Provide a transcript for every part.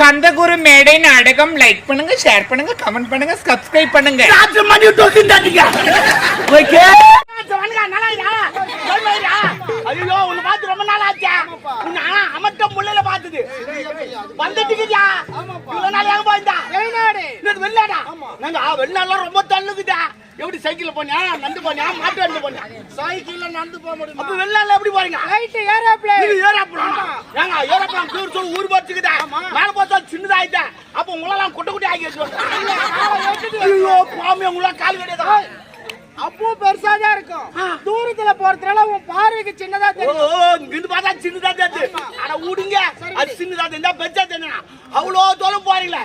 கந்தகுரு மேடை நாடகம் லைக் பண்ணுங்க ஷேர் பண்ணுங்க கமெண்ட் பண்ணுங்க சப்ஸ்கிரைப் பண்ணுங்க. மணி டோக்கிண்டாதீங்க ஓகே? ஐயோ உன்னை பார்த்து ரொம்ப நாள் ஆச்சா. உன்னை அமட்ட முள்ளையில பார்த்தது. வந்துட்டுக்குதா இவ்வளவு நாள் எங்க போயிருந்தா? வெளிநாடு. இது வெளிநாடா? நாங்க ஆ, வெளிநாடுலாம் ரொம்ப தள்ளுக்குதா? எப்படி சைக்கிள்ல போனியா? நந்து போனியா? மாட்டு வண்டி போனியா? சைக்கிள்ல நடந்து போக முடியுமா? அப்ப வெளிநாடுல எப்படி போறீங்க? ரைட் ஏரோப்ளேன் இது ஏரோப்ளான் ஏங்க ஏரோப்ளான் டூர் சொல்லி ஊர் போச்சுக்குதா மேல பார்த்தா சின்னதாயிட்டா. அப்ப உங்களெல்லாம் குட்டை குட்டி ஆக்கி வச்சு ஐயோ பாமி உங்களா கால் கிடையாதா அப்போ பெருசா தான் இருக்கும். தூரத்துல போறதுனால உன் பார்வைக்கு சின்னதா ஓ தெரியும். இங்கிருந்து பார்த்தா சின்னதா தெரியுது. விடுங்க அது சின்னதா தெரிஞ்சா பெருசா தெரியும் அவ்வளோ தொலைவு போறீங்களா.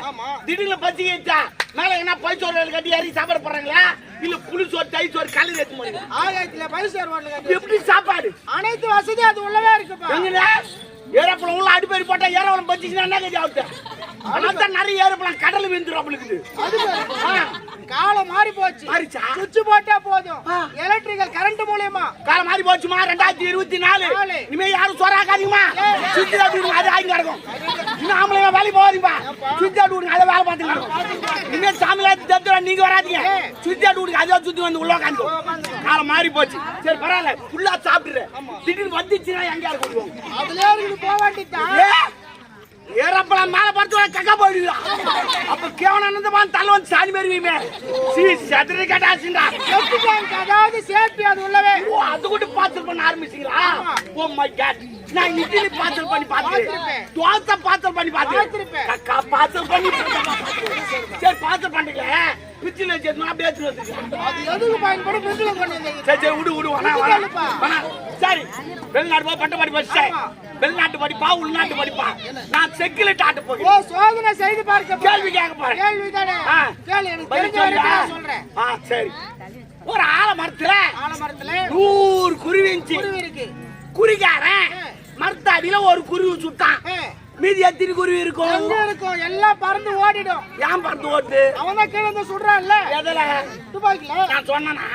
திடீர்னு பச்சி கேட்டா மேல என்ன பைசோறு கட்டி ஏறி சாப்பாடு போடுறாங்களா? இல்ல புளி சோறு தை சோறு கல்லு ஏத்து போறீங்க ஆயிரத்துல பைசா ரோட்ல எப்படி சாப்பாடு? அனைத்து வசதியும் அது உள்ளவே இருக்குப்பா. எங்கண்ணே ஏரோப்ளான் உள்ள அடிப்பேரி போட்டா ஏரோப்ளான் பச்சிச்சுன்னா என்ன கதி ஆகுது? ஆனால் தான் நிறைய ஏரோப்ளான் கடல் விழுந்துரும் அவளுக்கு. காலம் மாறி போச்சு. மாறிச்சா? சுவிட்ச் போட்டா போதும். எலக்ட்ரிக்கல் கரண்ட் மூலியமா. காலம் மாறி போச்சுமா? ரெண்டாயிரத்தி இருபத்தி நாலு. இனிமே யாரும் சொராக்காதீங்கம்மா தான் விடுங்க அது ஆகி கிடக்கும். இன்னும் ஆம்பளை வேலைக்கு போகாதீங்கப்பா. தான் விடுங்க அதை வேலை பார்த்து கிடக்கும் இனிமே சாமியார் தத்துவா நீங்க வராதீங்க. தான் விடுங்க அதை சுத்தி வந்து உள்ள உட்காந்து காலம் மாறி போச்சு. சரி பரவாயில்ல. ஃபுல்லா சாப்பிட்டுரு. திடீர்னு வந்துச்சுன்னா எங்க யாரும் கொடுவோம் அதுல போக வேண்டியதுதான். ஏறப்பலாம் மேல பார்த்து கக்கா போயிடுவா அப்ப கேவனானந்தமான தலை வந்து சாணி மாரியுமே சி சதுரி கட்டாச்சுண்டா அதாவது சேஃப்டி அது உள்ளவே. ஓ அது கூட பாத்தல் பண்ண ஆரம்பிச்சீங்களா? ஓ மை காட் நான் இட்லி பாத்தல் பண்ணி பார்த்திருப்பேன். தோசை பாத்தல் பண்ணி பார்த்திருப்பேன். கக்கா பாத்தல் பண்ணி சரி பாத்தல் பண்ணீங்களே பிச்சில வச்சு அப்படியே வந்துருக்கேன் அது எதுக்கு பயன்படும்? ஃப்ரிட்ஜ்ல கொண்டு சரி சரி விடு விடு. வேணா சரி. வெளிநாட்டு போய் பட்ட படி படிச்சேன். வெளிநாட்டு படிப்பா உள்நாட்டு படிப்பா. நான் செக்கிலிட்டு ஆட்ட ஓ போகிறேன் சோதனை செய்து பார்க்க. கேள்வி கேட்க போறேன். கேள்விதானே? ஆ. கேள்வி எனக்கு தெரிஞ்ச வரைக்கும் சொல்றேன். ஆ சரி. ஒரு ஆலமரத்துல ஆலமரத்துல நூறு குருவி இருந்துச்சு. குருவி இருக்கு. குறிகாரன் ஆ. மரத்தடியில ஒரு குருவி சுட்டான். மீதி எத்தனை குருவி இருக்கும்? எங்க இருக்கும்? எல்லாம் பறந்து ஓடிடும். ஏன் பறந்து ஓட்டு அவன் தான் கீழே இருந்து சுடுறான்ல. எதுல? துப்பாக்கில? நான் சொன்னனா?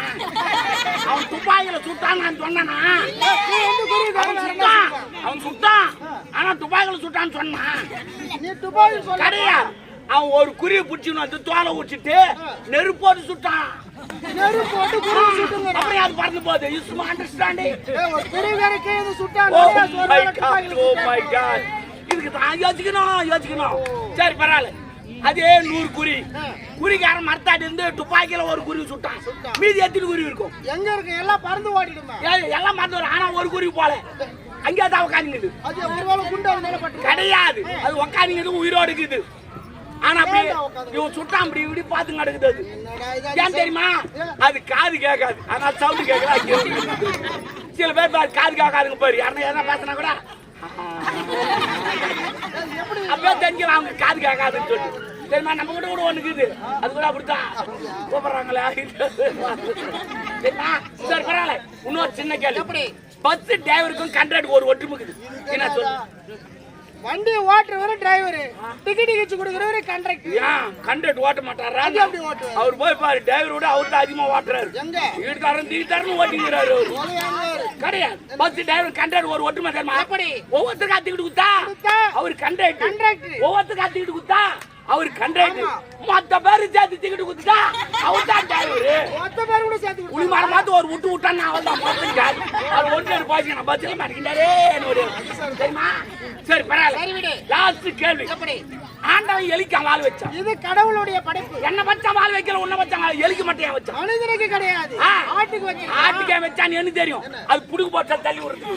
அவன் துப்பாக்கில சுட்டான் நான் சொன்னனா? வந்து சுட்டான்? அவன் சுட்டான். ஆனா துப்பாக்கில சுட்டான்னு சொன்னான் நீ துப்பாக்கி கிடையாது. அவன் ஒரு குருவி பிடிச்சின்னு வந்து தோலை உடிச்சிட்டு நெருப்போடு சுட்டான். நெருப்பு போட்டு குருவி சுட்டுங்க. அப்புறம் அது பறந்து போகுது? யூ அண்டர்ஸ்டாண்டிங் ஒரு குருவி இருந்து சுட்டான். Oh my God my. God இதுக்கு தான் யோசிக்கணும் யோசிக்கணும். சரி பரவாயில்ல. அதே நூறு குறி. குறிக்காரன் மரத்தாடி இருந்து துப்பாக்கியில ஒரு குருவி சுட்டான். மீதி எத்தனை குருவி இருக்கும்? எங்க இருக்கு? எல்லாம் பறந்து ஓடிடுமா? எல்லாம் மறந்து வரும். ஆனா ஒரு குருவி போல. அங்கேயே தான் உட்காந்துங்குது கிடையாது. அது உட்காந்துங்குது உயிரோடு இருக்குது. ஆனா அப்படி இவன் சுட்டான் அப்படி இப்படி பார்த்து நடக்குது அது. ஏன் தெரியுமா? அது காது கேட்காது. ஆனா சவுண்ட் கேட்கல சில பேர் பாரு காது கேட்காதுங்க பாரு. யாருன்னா எதனா பேசினா கூட அப்பவே தெரிஞ்சுக்கலாம் அவங்க காது கேட்காதுன்னு சொல்லிட்டு தெரியுமா? நம்ம கூட கூட ஒண்ணு இருக்குது. அது கூட அப்படித்தான் கூப்பிடுறாங்களே. தெரியுமா? சரி பரவாயில்ல. இன்னொரு சின்ன கேள்வி? பஸ் டிரைவருக்கும் கண்ட்ராக்ட் ஒரு ஒற்றுமை இருக்குது. என்ன சொல்லு? வண்டி ஓட்டுறவரு டிரைவர் டிக்கெட் கிச்சு கொடுக்குறவரு கண்டக்டர் ஏன் கண்ட்ராக்ட் ஓட்ட மாட்டாரா? அது எப்படி ஓட்டுவாரு? அவர் போய் பாரு டிரைவரோட அவர் தான் அதிகமா ஓட்டுறாரு. எங்க? வீட்டுக்காரன் தீட்டாருன்னு ஓட்டிக்கிறாரு அது? கிடையாது. பஸ் டிரைவர் கண்ட்ராக்ட் ஒரு ஒற்றுமை தெரியுமா? எப்படி? ஒவ்வொருத்தருக்கு அத்திக்கிட்டு குத்தா. அவர் கண்ட்ராக்ட் கண்டக்டர். ஒவ்வொருத்தருக்கு அத்திக்கிட்டு குத்தா அவர் கண்ட்ராக்ட் மொத்த பேரு சேர்த்து டிக்கெட் குத்துட்டா அவர் தான் டிரைவர் மொத்த பேர் கூட சேர்த்து உளி மரம் பார்த்து ஒரு விட்டு விட்டான்னு அவன் தான் பார்த்துட்டாரு அவர் ஒன்று போச்சு நான் பஸ்ஸில் மாட்டிக்கிட்டாரே தெரியுமா சரி. சரி பரவாயில்ல. லாஸ்ட் கேள்வி. ஆண்டவன் எலிக்க வால் வச்சான். இது கடவுளுடைய படைப்பு. என்ன வச்சா வால் வைக்கல உன்ன வச்சா வால் எலிக்கு மட்டும் வச்சான்? மனிதனுக்கு கிடையாது. ஆட்டுக்கு வச்சு ஆட்டுக்கே வச்சான்னு எனக்கு தெரியும். அது புடுக்கு போட்டா தள்ளி விடுறதுக்கு.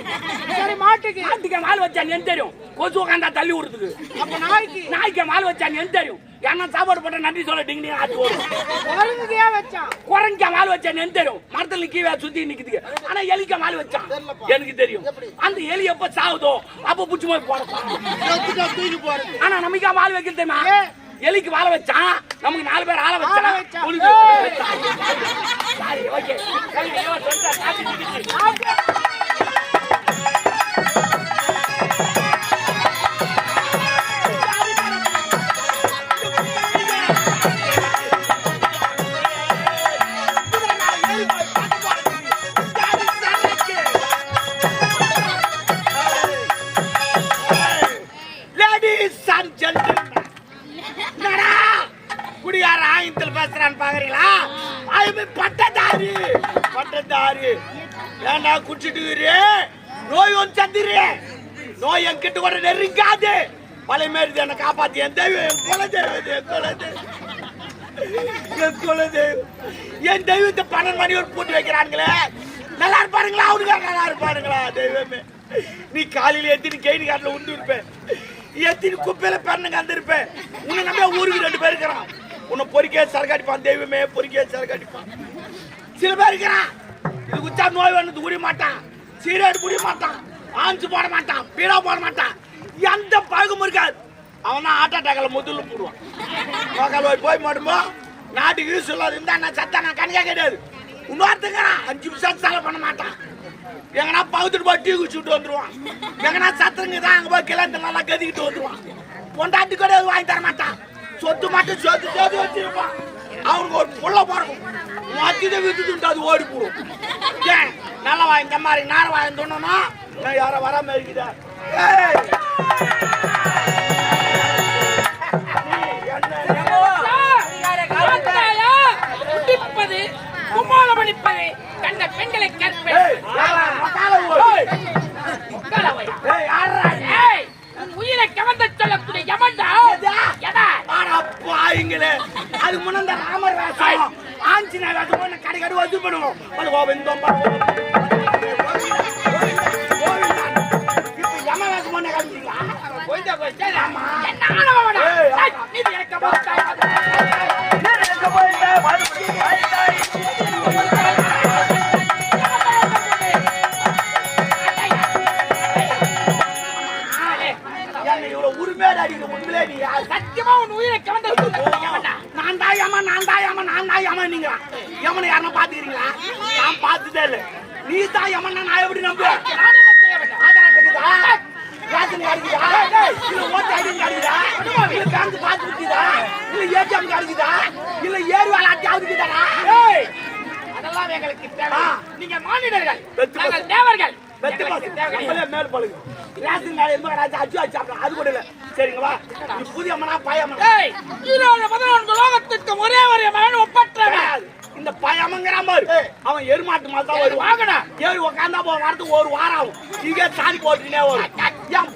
சரி மாட்டுக்கு. ஆட்டுக்கே மால் வச்சான்னு எனக்கு தெரியும். கொசு உட்காந்தா தள்ளி விடுறதுக்கு. அப்ப நாய்க்கு. நாய்க்கே மால் வச்சான்னு எனக்கு தெரியும். ஏன்னா சாப்பாடு போட்ட நன்றி சொல்ல டிங் டிங் ஆட்டு வரும் குரங்குக்கு வச்சான். குரங்க மால் வச்சான்னு எனக்கு தெரியும். மரத்துல கீழே சுத்தி நிக்குது ஆனா எலிக்க மால் வச்சான்? எனக்கு தெரியும். அந்த எலி எப்ப சாவுதோ அப்ப புடிச்சு போய் போறது. ஆனா நமக்கு மால் வைக்கல தெரியுமா எலிக்கு வாழ வச்சான் நமக்கு நாலு பேர் ஆள வச்சான் உனக்கு ஓகே. குடிச்சிட்டு நோய் வந்து சந்திரு நோய் என்கிட்ட கூட நெருங்காது. பழைய மாரி என்னை காப்பாத்தி. என் தெய்வம் என் தெய்வம் என் என் குல தெய்வம் என் தெய்வத்தை பன்னெண்டு மணி ஒரு பூட்டி வைக்கிறாங்களே நல்லா இருப்பாருங்களா அவனுக்கா நல்லா இருப்பாருங்களா தெய்வமே. நீ காலையில எத்தினி கேணி காட்டில் உண்டு இருப்பேன். எத்தினி குப்பையில பெண்ணுங்க இருப்பேன் உன்னை நம்ம ஊருக்கு ரெண்டு பேர் இருக்கிறான். உன்னை பொறிக்க சரக்காடிப்பான் தெய்வமே பொறிக்க சரக்காடிப்பான் சில பேர் இருக்கிறான். இது குச்சா நோய் வந்து குடிய மாட்டான். சீரேடு குடி மாட்டான். ஆஞ்சு போட மாட்டான். பீடா போட மாட்டான். எந்த பழக்கமும் இருக்காது. அவன் ஹார்ட் அட்டாக்ல முதல்ல போடுவான். மகள் போய் போய் மாட்டுமோ நாட்டுக்கு யூஸ் இல்லாத இருந்தா நான் சத்தா நான் கணக்கே கிடையாது இன்னொருத்தங்கிறான் அஞ்சு நிமிஷம் செலவு பண்ண மாட்டான். எங்கன்னா பகுத்துட்டு போய் டீ குடிச்சுட்டு வந்துருவான். எங்கன்னா சத்துருங்க தான் அங்க போய் கிளந்து நல்லா கதிக்கிட்டு வந்துருவான். பொண்டாட்டி கூட வாங்கி தர மாட்டான். சொத்து மட்டும் சொத்து சொத்து வச்சிருப்பான். அவனுக்கு ஒரு புள்ள பிறக்கும். மத்தியதை வித்துட்டு அது ஓடி போடும் ஏன் நல்ல வாங்கி மாதிரி நேரம் வாங்கி தோணுனா நான் யாரோ வராம இருக்குதா ஏய்! கண்ட பெண்களை ஏய், உயிரை கவர்ந்து சொல்லக்கூடிய யமன்டா அட அது அதுக்கு முன்ன இந்த ராமர் வேஷம், ஆஞ்சநேயர் வேஷம் போய் கடை கடை வசூல் பண்ணுவோம். அது கோவிந்தம் பா, இப்ப யம வேஷம் போய் நான் காமிச்சீங்களா? போய்தா ஆமா வெத்து தேவை நம்மளே மேல் பழுகு. கார்டு எந்த மாதிரி ஆச்சு, அச்சு சாப்பிடலாம். அது கூட இல்ல. சரிங்க வா. நீ புதிய அம்மனா? ஏய் ஈரோடு லோகத்துக்கு ஒரே ஒரு மகன் ஒப்பற்றவன். இந்த பயமங்கிறான் பாரு. அவன் எருமாட்டு மாதிரி வாங்கடா. ஏறி உக்காந்தா போ ஒரு வாரம் ஆகும். இங்கே சாணி போட்டுனே வரும். ஏன்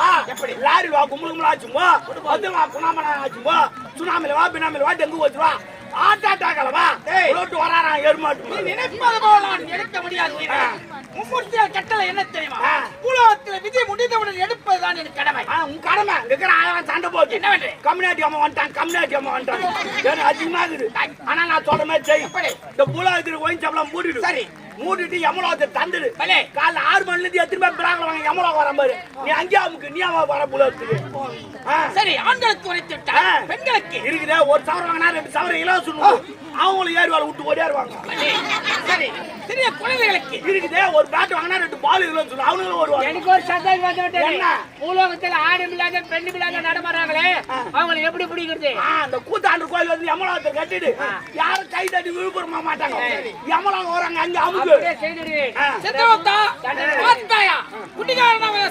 வா. எப்படி? லாரி வா கும்பல் கும்பல் ஆச்சும்போ வந்து வா குணாமனா ஆச்சும்போ சுனாமில வா பினாமில வா டெங்கு வச்சு வா. ஆட்டா அட்டாக்கல வா ரோட்டு வராறான் எருமாட்டு மாதிரி. நினைப்பது போல எடுக்க முடியாது. மும்மூர்த்தியார் கட்டளை என்ன தெரியுமா? ஆ. பூலோகத்தில் விதி முடிந்தவுடன் எடுப்பதுதான் என் கடமை. உன் கடமை. இருக்கிற ஆயிரம் சண்டை போட்டு. என்ன பண்ற? கம்யூனிட்டி அம்மா வந்துட்டான் கம்யூனிட்டி அம்மா வந்துட்டான். எனக்கு அதிகமா இருக்குது. ஆனா நான் சொல்ற மாதிரி? இந்த பூலாவத்துக்கு ஒயின் சாப்பிடலாம் மூடிடு. சரி. மூடிட்டு யமலோகத்தை தந்துடு. காலைல ஆறு மணில இருந்து எத்தனை பேர் பிராங்கல வாங்க? யமலோகம் வர பாரு நீ அங்கேயே அமுக்கு நீ அவன் வர பூலாவத்துக்கு ஆ. சரி ஆண்களுக்கு உரைத்து ஆ. விட்டார் பெண்களுக்கு? இருக்குதே ஒரு சவரம் வாங்கினா ரெண்டு சவரம் இலவசம் உண்டு. அவங்களும் ஏறி வாழ விட்டு ஓடியாருவாங்க. சரி சிறிய குழந்தைகளுக்கு? இருக்குதே ஒரு பேட் வாங்கினா ரெண்டு பால் இலவசம் சொல்லு. அவங்களும் வருவாங்க. எனக்கு ஒரு சந்தேகம் வந்து விட்டது என்ன? பூலோகத்துல ஆணும் இல்லாத பெண்ணும் இல்லாத நடமாறாங்களே அவங்களை எப்படி பிடிக்கிறது? அந்த கூத்தாண்டு கோயில் வந்து யமலோகத்தை கட்டிடு. யாரும் கை தட்டி விழுப்புரமா மாட்டாங்க. யமலோகம் வராங்க அங்க அமுக்கு பார்த்தாயா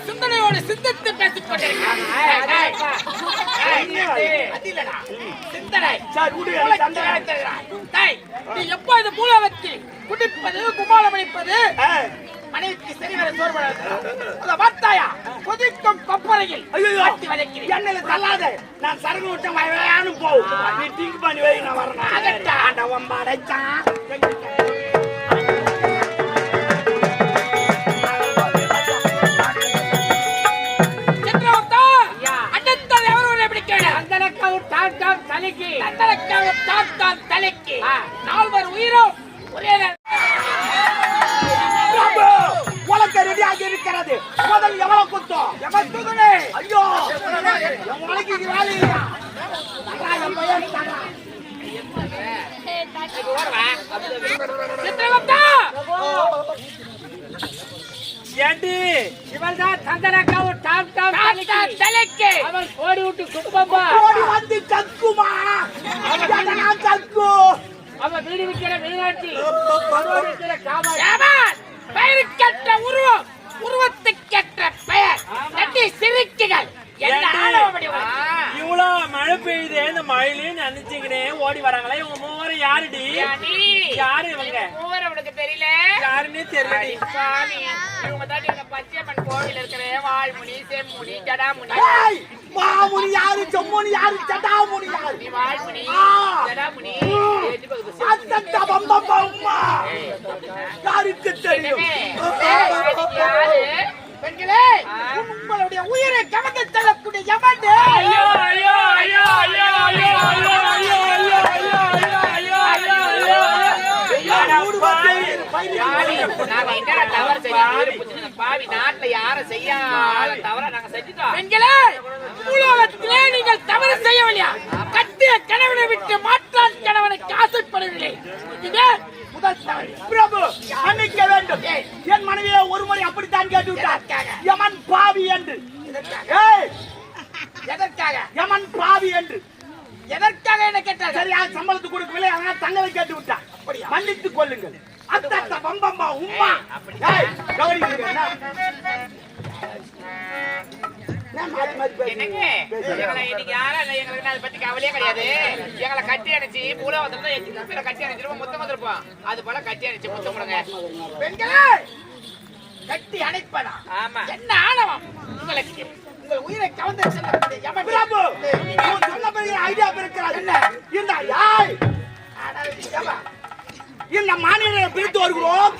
சிந்தனையோடு சிந்தித்து பேசிக் கொண்டிருக்கிறான் எப்போ பூலோகத்தில் குடிப்பது குமாலம் அடிப்பது. மனைவிக்கு சரிவர சோர்வடாது அதை பார்த்தாயா? கொதிக்கும் கொப்பரையில் ஐயையோ. வாட்டி வதைக்கிறேன் எண்ணெயில தள்ளாத. நான் சரக்கு விட்ட வயலானு போகும் நீ பண்ணி வை நான் வரேன். அதட்டா. ஆண்டவன் படைச்சான் தலைக்கு. தண்டனைக்காக தாத்தான் தலைக்கு. நால்வர் உயிரும் ஒரே இருக்கிறது. முதல் எவ்வளவு குத்தம்? ஐயோ. இது வேலை இல்லையா ஏண்டி இவள் தான் தந்தனக்காவும் டாப் டாப் தாத்தான் தலைக்கு. அவள் கோடி விட்டு குப்பம்பா. ஓடி வந்து கக்குமா. ஏன்டா நான் கக்கு? அவ வீடு விற்கிற மீனாட்சி ஜபான் பெயருக்கேற்ற உருவம். உருவத்துக்கேற்ற பெயர். நட்டி சிறுக்கிகள் என்ன ஆணவம் அப்படி உனக்கு? இவ்வளோ மழை பெய்யுது இந்த மழையிலையும் நினைச்சுக்கினே ஓடி வராங்களே. இவங்க மூவரும் யாருடி? யாரு இவங்க? மூவர் அவனுக்கு தெரியல. யாருன்னே தெரியல சாமி இவங்க தான் எங்க பச்சையம்மன் கோவில் இருக்கிற வாழ்முனி செம்முனி ஜடாமுனி. மாமுனி யாரு செம்முனி யாரு சட்டாமுனி யாரு? நீ வாழ்முனி. ஜடாமுனி. அத்தட்ட பம்பம் அம்மா யாருக்கு தெரியும்? என்னங்க? யாரு? பெண்களே உங்களுடைய உயிரை கவர்ந்து யமன் நாங்க என்னடா தவறு செய்யாம இருப்போம் பாவி நாட்டுல யாரும் செய்யாத தவற நாங்க செஞ்சுட்டோம். பெண்களே உலகத்திலே நீங்கள் தவறு செய்யவில்லையா? கட்டிய கணவனை விட்டு மாற்றான் கணவனை ஆசைப்படவில்லை இதுவே பிரபு மன்னிக்க வேண்டும். என் மனைவியை ஒரு முறை அப்படித்தான் கேட்டு விட்டார் யமன் பாவி என்று. எதற்காக? யமன் பாவி என்று. எதற்காக என்ன கேட்டார்கள்? சரியா சம்பளத்துக்கு கொடுக்கவில்லை? அதனால தங்களை கேட்டு விட்டார் மன்னித்துக் கொள்ளுங்கள். அத்தத்த பம்பம்பா உம்மா. ஏய் கவரி என்ன? எங்களை கட்டி அணைச்சு எத்தனை வந்து கட்டி அணைச்சிருவோம் மொத்தம் வந்திருப்போம். அது போல கட்டி அணைச்சு மொத்தம் விடுங்க பெண்களே கட்டி அணைப்பதா? ஆமா. என்ன ஆணவம்? உங்களுக்கு உங்கள் உயிரை கவர்ந்த சொல்லப்படுகிற ஐடியா இருக்கிறார் என்ன? இருந்தா யாய்? இந்த மாநில பிரித்து வருகிறோம்?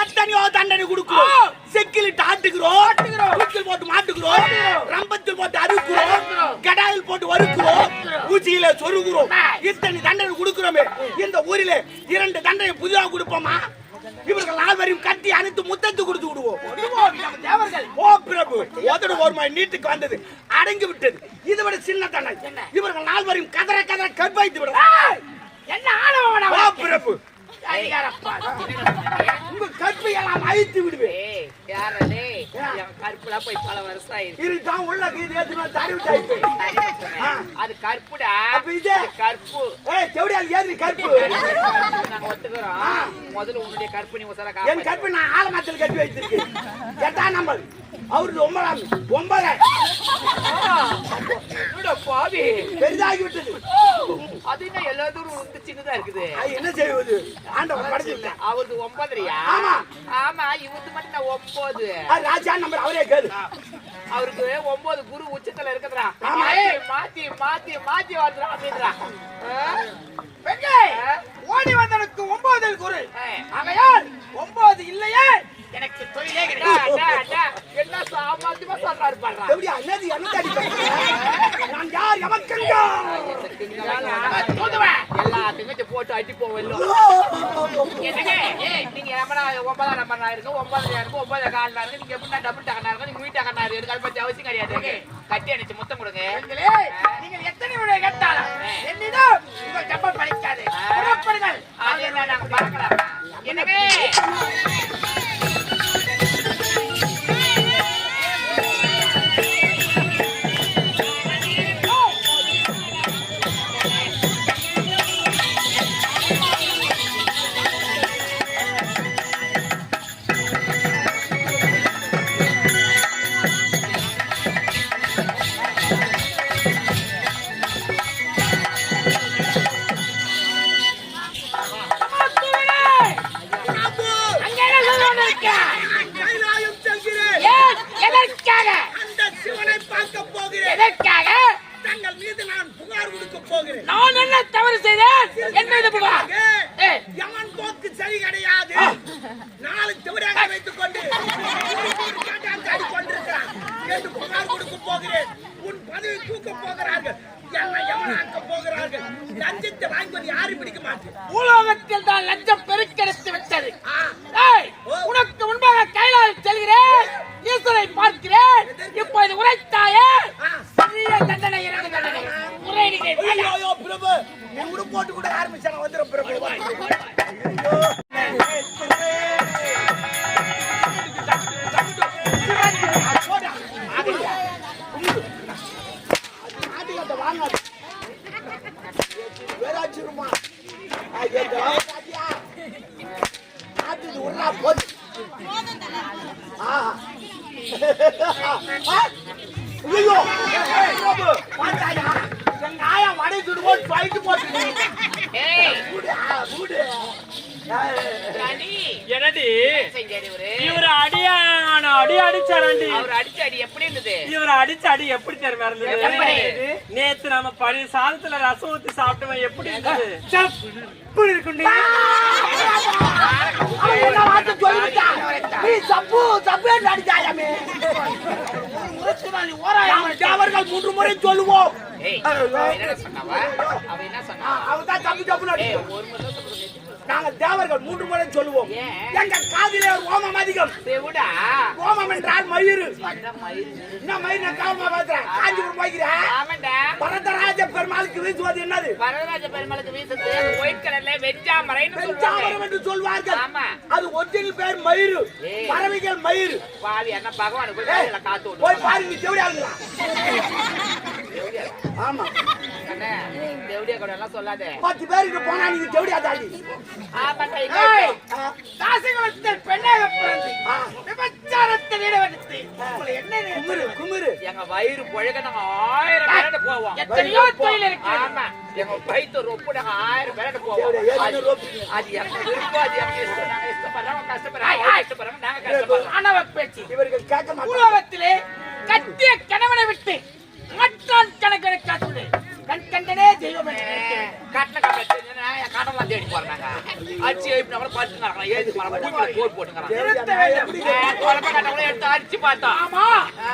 எத்தனையோ தண்டனை கொடுக்கிறோம். செக்கிலிட்டு ஆட்டுகிறோம் தூக்கில் போட்டு மாட்டுகிறோம். ரம்பத்தில் போட்டு அறுக்கிறோம். கடாயில் போட்டு வறுக்கிறோம். ஊசியில சொருகிறோம். இத்தனை தண்டனை கொடுக்கிறோமே. இந்த ஊரிலே இரண்டு தண்டனை புதிதாக கொடுப்போமா? இவர்கள் நால்வரையும் கட்டி அனைத்து முத்தத்து கொடுத்து விடுவோம். ஓ பிரபு உதடு ஒருமாய் நீட்டுக்கு வந்தது. அடங்கி விட்டது. இதை விட சின்ன தண்டனை. இவர்கள் நால்வரையும் கதற கதற கற்பாய்த்து விடுவோம் என்ன ஆணவம் ஓ? பிரபு. உங்க கற்பை எல்லாம் அழித்து விடுவேன். யாரே என் கருப்புலாம் போய் பல வருஷம் ஆயிருக்கு. இதுதான் உள்ள கீது ஏத்துனா தடவி டைப்பு ஆ. அது கருப்புடா அப்ப இது? இது கருப்பு ஏய் செவடியால் ஏறி கற்பு? நாங்க ஒத்துக்கிறோம். முதல்ல உன்னுடைய கற்பு நீ உசர என் கற்பு நான் ஆலமரத்தில் கட்டி வைத்திருக்கேன். எட்டாம் நம்பர். அவருக்கு ஒன்பதாம் ஒன்பது. பாவி பெரிதாகி விட்டது அது என்ன எல்லா தூரம் வந்து சின்னதா இருக்குது? என்ன செய்வது? ஆண்டவன் படைச்சிருக்கேன். அவருக்கு ஒன்பதுலையா ஆமா. ஆமா இவருக்கு மட்டும் நான் ஒன்பது. ராஜா நம்பர் அவரே கேளு. அவருக்கு ஒன்பது குரு உச்சத்துல இருக்குதுடா. ஆமா. மாத்தி மாத்தி மாத்தி வருதுடா அப்படின்றா. ஓடி வந்தனுக்கு ஒன்பது குரு. ஆகையால் ஒன்பது இல்லையே. எனக்கு தொழிலே. என்ன சாமாத்தியமா சொல்றாரு பாடுறா. செவடியா என்னது என்ன நான் யார். எல்லாத்துக்கும் இங்க போட்டு ஏய் நீங்க ஒன்பதாம் நம்பர் இருக்கு ஒன்பது இருக்கு ஒன்பது கால் இருக்கு நீங்க எப்படின்னா டபுள் டக்கனா இருக்கு நீங்க வீட்டு டக்கனா இருக்கு அதை பத்தி அவசியம் கிடையாது. கட்டி அடிச்சு முத்தம் கொடுங்க. நீங்கள் எத்தனை முறை கேட்டாலும் என்னிடம் உங்கள் புறப்படுங்கள். அது என்ன நாங்க பார்க்கலாம் என்னங்க? போகிறேன். எதற்காக? தங்கள் மீது நான் புகார் கொடுக்க போகிறேன். நான் என்ன தவறு செய்தேன்? என் மீது புகார்? யமன் போக்கு சரி கிடையாது. நாலு செவடியாக வைத்துக் கொண்டு கொண்டிருக்கிறான். என்று புகார் கொடுக்க போகிறேன். உன் பதவி தூக்க போகிறார்கள். என்னை யமனாக்க போகிறார்கள்? லஞ்சத்தை வாங்கி யாரும் பிடிக்க மாட்டேன். பூலோகத்தில் தான் லஞ்சம் பெருக்கெடுத்து விட்டது. ஏய், உனக்கு முன்பாக கைலாயம் செல்கிறேன். ஈஸ்வரை பார்க்கிறேன். இப்போது உரைத்தாயே தண்டனை இரண்டு தண்டனை பிரபு. நீ உடு போட்டு கூட ஆரம்பிச்சாங்க வந்துடும் பிரபு. நேத்து நம்ம பழைய சாதத்துல ரசம் ஊத்தி சாப்பிட்டவன் எப்படி இருந்தது? சப்புன்னு இருக்குண்டி? நீ சப்பு, தேவர்கள் மூன்று முறை சொல்லுவோம். அவன் தான் தப்பு நாங்கள் தேவர்கள் மூன்று முறை சொல்லுவோம்? எங்க காதிலே ஒரு ஓமம் அதிகம். ஓமம் என்றால் மயிறு. என்ன மயிர் நான் காவமா பாத்துறேன் காஞ்சிபுரம் போய்க்கிறேன். பரதராஜ பெருமாளுக்கு வீசுவது என்னது? வரதராஜ பெருமாளுக்கு அந்த ஒயிட் கலர்ல வெஞ்சாமரைன்னு சொல்றாங்க பெருஞ்சாமரம் என்று சொல்வார்கள். அது ஒரிஜினல் பேர் மயிறு. பறவைகள் மயிறு. பாவி என்ன பகவானுக்கு போய் பாருங்க தேவடியாங்களா ஆமா எல்லாம் சொல்லாத. பத்து பேருக்கு போனா நீங்க பெண்ணாக பிறந்து ஈடுபடுத்தி உங்களை என்ன குமுறு குமுறு. எங்க வயிறு புழக நாங்க ஆயிரம் பேரோட போவோம். எத்தனையோ தொழில் இருக்கு. ஆமா எங்க வயிற்று ரொப்பு நாங்க ஆயிரம் பேரோட போவோம். அது- எங்க விருப்பம் அது எங்க இஷ்டம். நாங்க இஷ்டப்படுறோம் கஷ்டப்படுறோம் அவங்க இஷ்டப்படுறோம் நாங்க கஷ்டப்படுறோம். ஆணவ பேச்சு. இவர்கள் கேட்க மாட்டாங்க. பூலோகத்திலே கட்டிய கணவனை விட்டு மற்றான் கணக்கனை காத்துது கண் கண்டனே தெய்வம் கப்பல் கடலாம் தேடி போறாங்க அடிச்சு எழுப்பி நம்மள படுத்து நடக்கலாம் ஏது மூக்கில போர் போட்டுக்கிறாங்க எடுத்து அடிச்சு பார்த்தா. ஆமா.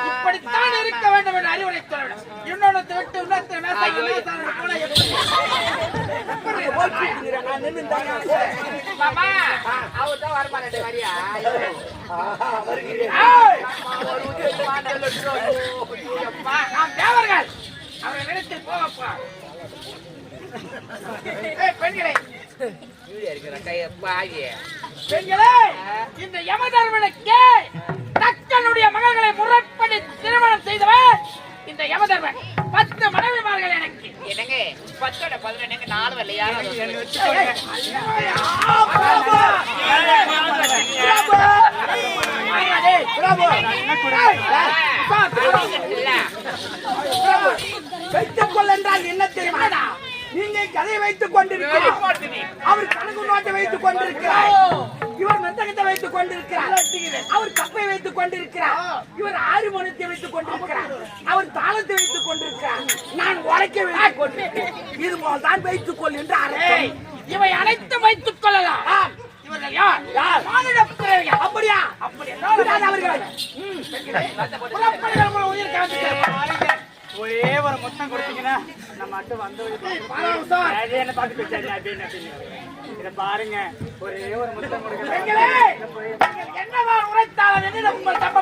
இப்படித்தான் இருக்க வேண்டும் என்று அறிவுரை சொல்ல இன்னொன்னு விட்டு. மாமா அவர் தான் வரமாட்டே வரியா வருகிறேன். தேவர்கள். அவர்கள் இடத்தில் போகப்பா ஏய், பெண்களே பெண்களே இந்த யமதர்மனுக்கு தக்கனுடைய மகள்களை முறைப்படி திருமணம் செய்தவன் இந்த யமதர்மன் பத்து மனைவிமார்கள் எனக்கு என்னங்க பத்தோட பதினொன்னு நாலு வரல யாரும் ஆ, பிரபு! பிரபு! பிரபு! பிரபு! வைத்துக் கொள் என்றால் என்ன தெரியுமாடா நீங்க கதை வைத்துக் கொண்டிருக்கிறார். அவர் கணக்கு நோட்டை வைத்துக் கொண்டிருக்கிறார். இவர் மெத்தகத்தை வைத்துக் கொண்டிருக்கிறார். அவர் கப்பை வைத்துக் கொண்டிருக்கிறார். இவர் ஆறுமணத்தை வைத்துக் கொண்டிருக்கிறார். அவர் தாளத்தை வைத்துக் கொண்டிருக்கிறார். நான் உழைக்க வைத்துக் கொண்டிருக்கிறேன். இது போல் தான் வைத்துக் கொள் என்று அர்த்தம். இவை அனைத்தும் வைத்துக் கொள்ளலாம். இவர்கள் யார்? யார்? மானிட பிறவிகள் அப்படியா? அப்படி என்றால் அவர்கள். புறப்படுகள் உயிர் ஒரே ஒரு முத்தம் கொடுத்தீங்கன்னா நம்ம மட்டும் வந்து என்ன பார்த்து பேசாது அப்படின்னு அப்படின்னு இதை பாருங்க ஒரே ஒரு முத்தம் கொடுக்க என்னதான் உரைத்தாலும் உங்கள் தப்ப.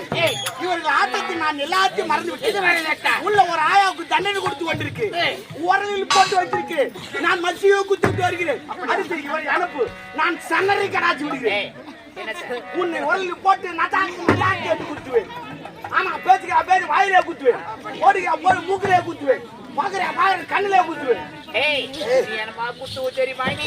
விட்டேன் இவர்கள் ஆட்டத்தில் நான் எல்லாத்தையும் மறந்து விட்டேன் உள்ள ஒரு ஆயாவுக்கு தண்டனை கொடுத்து கொண்டிருக்கு. உரலில் போட்டு வைத்திருக்கு. நான் மசியோ குத்திட்டு வருகிறேன். அடுத்து அனுப்பு. நான் சன்னரை கடாச்சி விடுகிறேன். உன்னை உரலில் போட்டு நட்டாக்கு நட்டாக்கு என்று குத்துவேன் ஆனா பேசுகிற பேர் வாயிலே குத்துவேன். ஓடுகிற போது மூக்கிலே குத்துவேன். பாக்குற பாக்குற கண்ணிலே குத்துவேன் ஏய் என்னமா குத்து தெரியுமா நீ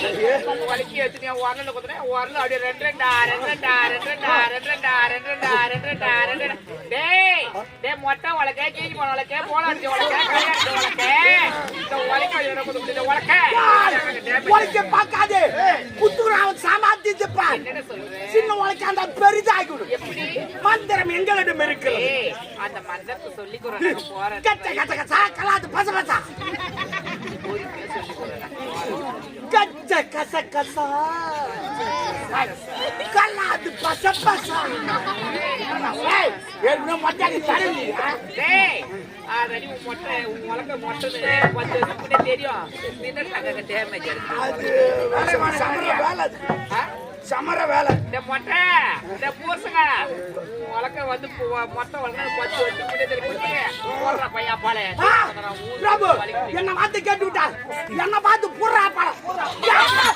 வலிக்கு எடுத்து உரல குத்துறேன் உரல அப்படியே ரெண்டு ரெண்டா ரெண்டு ரெண்டா ரெண்டு ரெண்டா ரெண்டு ரெண்டா ரெண்டு ரெண்டா ரெண்டு ரெண்டா ரெண்டு டேய் டேய் மொட்டை உலக்க கீழி போன இந்த என்ன குத்து இந்த பார்க்காதே. அவன் சின்ன அந்த பெரிதாகிடும் எப்படி? மந்திரம் எங்களிடம் இருக்கிறது. அந்த மந்திரத்தை சொல்லி கச்ச கச்ச கச்சா கலாத்து பச பசா. கச்ச கச கசா. கலாத்து பச பசா. மொட்டாடி தரவி உன் மொட்டை உன் உலக்க மொட்டை முன்னே தெரியும். அது வேலை? சமர வேலை. இந்த மொட்டை இந்த பூசங்க. உன் உலக்க வந்து மொட்டை வளர்ந்து பத்து வருஷம் போடுற பையா பாலே. என்ன வார்த்தை கேட்டு விட்டார் என்ன பார்த்து புறா பழம்